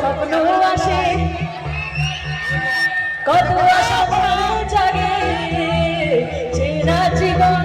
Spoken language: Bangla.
স্বপ্ন আসে। কত স্বপ্ন জাগে। চেনা জীবন